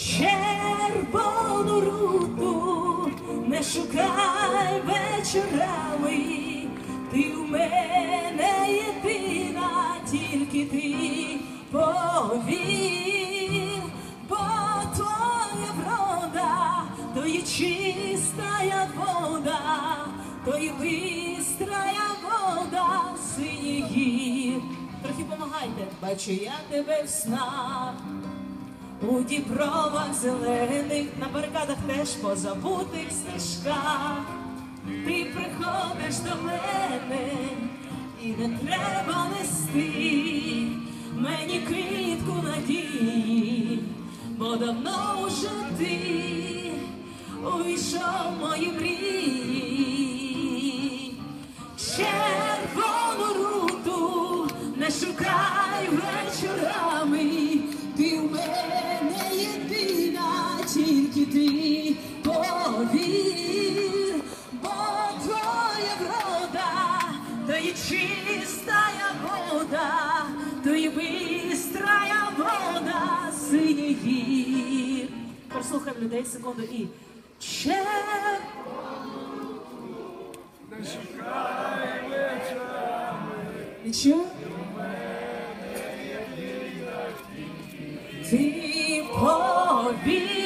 червону руту, не шукай вечорами, ти у мене єдина, тільки ти повір, бо твоя врода, то є чистая вода, то є бистрая вода синіх гір. Трохи помагайте, бачу я тебе в снах. У дібровах зелених, на барикадах теж по забутих стежках. Ти приходиш до мене і не треба нести мені квітку надії, бо давно вже ти увійшов в мої мрії. Червону руту не шукай вечорами, ти повір, бо твоя врода, то є чистая вода, то є бистрая вода синіх гір. Послухаємо людей секунду і червону Нічого? Ти повір,